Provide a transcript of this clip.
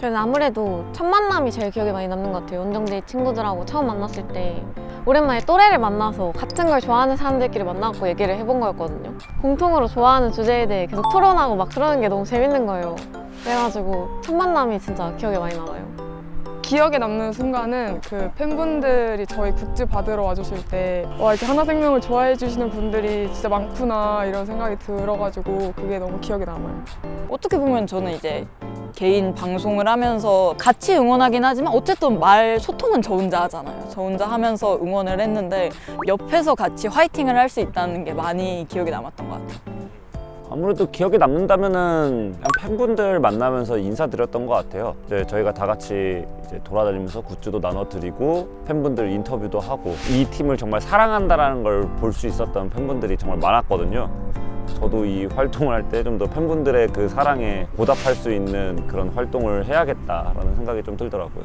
저는 아무래도 첫 만남이 제일 기억에 많이 남는 것 같아요. 원정대 친구들하고 처음 만났을 때 오랜만에 또래를 만나서 같은 걸 좋아하는 사람들끼리 만나고 얘기를 해본 거였거든요. 공통으로 좋아하는 주제에 대해 계속 토론하고 막 그러는 게 너무 재밌는 거예요. 그래가지고 첫 만남이 진짜 기억에 많이 남아요. 기억에 남는 순간은 그 팬분들이 저희 굿즈 받으러 와주실 때 와 이렇게 하나생명을 좋아해 주시는 분들이 진짜 많구나 이런 생각이 들어가지고 그게 너무 기억에 남아요. 어떻게 보면 저는 이제 개인 방송을 하면서 같이 응원하긴 하지만 어쨌든 말 소통은 저 혼자 하잖아요. 저 혼자 하면서 응원을 했는데 옆에서 같이 화이팅을 할 수 있다는 게 많이 기억에 남았던 것 같아요. 아무래도 기억에 남는다면은 그냥 팬분들 만나면서 인사드렸던 것 같아요. 이제 저희가 다 같이 이제 돌아다니면서 굿즈도 나눠드리고 팬분들 인터뷰도 하고 이 팀을 정말 사랑한다라는 걸 볼 수 있었던 팬분들이 정말 많았거든요. 저도 이 활동을 할 때 좀 더 팬분들의 그 사랑에 보답할 수 있는 그런 활동을 해야겠다라는 생각이 좀 들더라고요.